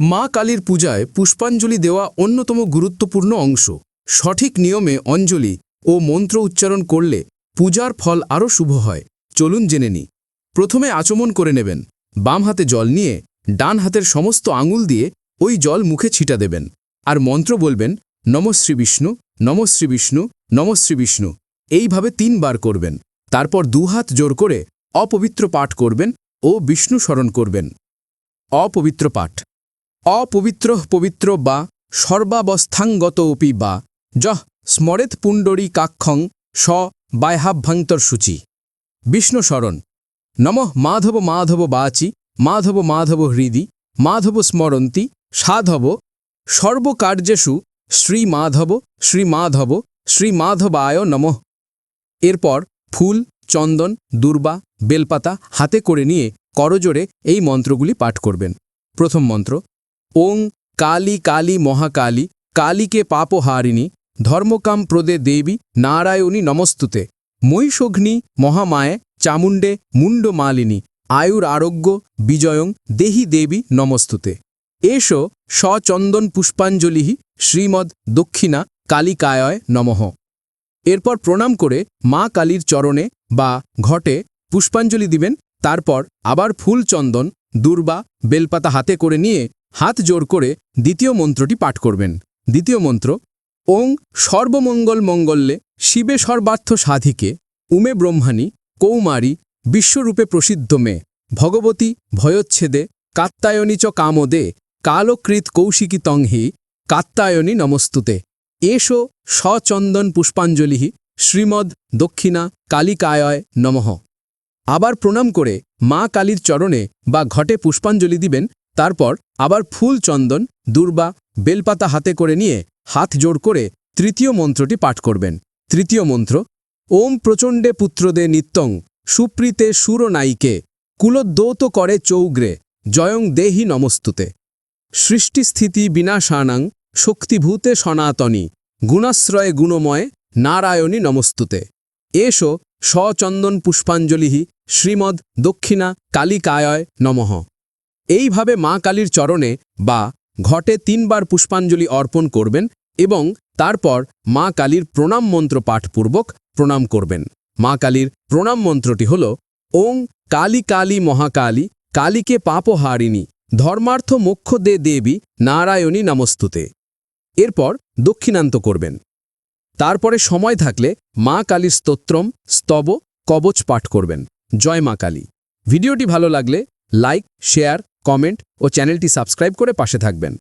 মা কালীর পূজায় পুষ্পাঞ্জলি দেওয়া অন্যতম গুরুত্বপূর্ণ অংশ। সঠিক নিয়মে অঞ্জলি ও মন্ত্র উচ্চারণ করলে পূজার ফল আরও শুভ হয়। চলুন জেনে নি প্রথমে আচমন করে নেবেন। বাম হাতে জল নিয়ে ডান হাতের সমস্ত আঙুল দিয়ে ওই জল মুখে ছিটা দেবেন। আর মন্ত্র বলবেন নমশ্রী বিষ্ণু নমশ্রী বিষ্ণু নমশ্রী বিষ্ণু। এইভাবে তিনবার করবেন। তারপর দুহাত জোর করে অপবিত্র পাঠ করবেন ও বিষ্ণু স্মরণ করবেন। অপবিত্র পাঠ। অপবিত্র পবিত্র বা সর্বাবস্থাঙ্গত অপি বা যহ স্মরেত পুণ্ডরী কাক্ষং স বায়হাভ্যন্তর সূচি বিষ্ণু স্মরণ নমঃ মাধব মাধব বাচি, মাধব মাধব হৃদি, মাধব স্মরন্তি, সাধব সর্বকার্যেষু শ্রীমাধব শ্রীমাধব শ্রীমাধবায় নমঃ। এরপর ফুল, চন্দন, দুর্বা, বেলপাতা হাতে করে নিয়ে করজোরে এই মন্ত্রগুলি পাঠ করবেন। প্রথম মন্ত্র ওং কালী কালী মহাকালী, কালীকে পাপহারিণী, ধর্মকাম প্রদে দেবী, নারায়ণী নমস্তুতে। মহিষগ্নি, মহামায়ে, চামুণ্ডে, মুণ্ডমালিনী, আয়ুর আরোগ্য, বিজয়ং, দেহি দেবী নমস্তুতে। এষো সচন্দন পুষ্পাঞ্জলি শ্রীমদ দক্ষিণা কালিকায় নমঃ। এরপর প্রণাম করে মা কালীর চরণে বা ঘটে পুষ্পাঞ্জলি দিবেন, তারপর আবার ফুল চন্দন, দুর্বা, বেলপাতা হাতে করে নিয়ে হাত জোর করে দ্বিতীয় মন্ত্রটি পাঠ করবেন। দ্বিতীয় মন্ত্র, ওং সর্বমঙ্গল মঙ্গল্যে শিবে সর্বার্থ সাধিকে, উমে ব্রহ্মাণী কৌমারী বিশ্বরূপে প্রসিদ্ধ মে, ভগবতী ভয়োচ্ছেদে কাত্তায়নী চ কামদে কালকৃত কৌশিকী তংহি কাত্তায়নী নমস্তুতে। এষো সচন্দন পুষ্পাঞ্জলি শ্রীমদ দক্ষিণা কালিকায় নমঃ। আবার প্রণাম করে মা কালীর চরণে বা ঘটে পুষ্পাঞ্জলি দিবেন তারপর আবার ফুল চন্দন, দুর্বা, বেলপাতা হাতে করে নিয়ে হাত জোড় করে তৃতীয় মন্ত্রটি পাঠ করবেন। তৃতীয় মন্ত্র, ওম প্রচণ্ডে পুত্রদে নিত্যং, সুপ্রীতে সুরনায়িকে কুলোদ্যৌত করে চৌগ্রে, জয়ং দেহি নমস্তুতে। সৃষ্টিস্থিতি বিনাশানাং, শক্তিভূতে সনাতনী, গুণাশ্রয়ে গুণময়, নারায়ণী নমস্তুতে। এষো সচন্দন পুষ্পাঞ্জলি শ্রীমদ দক্ষিণা কালিকায় নমঃ। এইভাবে মা কালীর চরণে বা ঘটে তিনবার পুষ্পাঞ্জলি অর্পণ করবেন এবং তারপর মা কালীর প্রণাম মন্ত্র পাঠপূর্বক প্রণাম করবেন। মা কালীর প্রণাম মন্ত্রটি হল, ওং কালী কালী মহাকালী, কালীকে পাপহারিণী, ধর্মার্থ মোক্ষ দে দেবী, নারায়ণী নমস্তুতে। এরপর দক্ষিণান্ত করবেন। তারপরে সময় থাকলে মা কালীর স্তোত্রম, স্তব, কবচ পাঠ করবেন। জয় মা কালী। ভিডিওটি ভালো লাগলে লাইক, শেয়ার কমেন্ট ও চ্যানেলটি সাবস্ক্রাইব করে পাশে থাকবেন।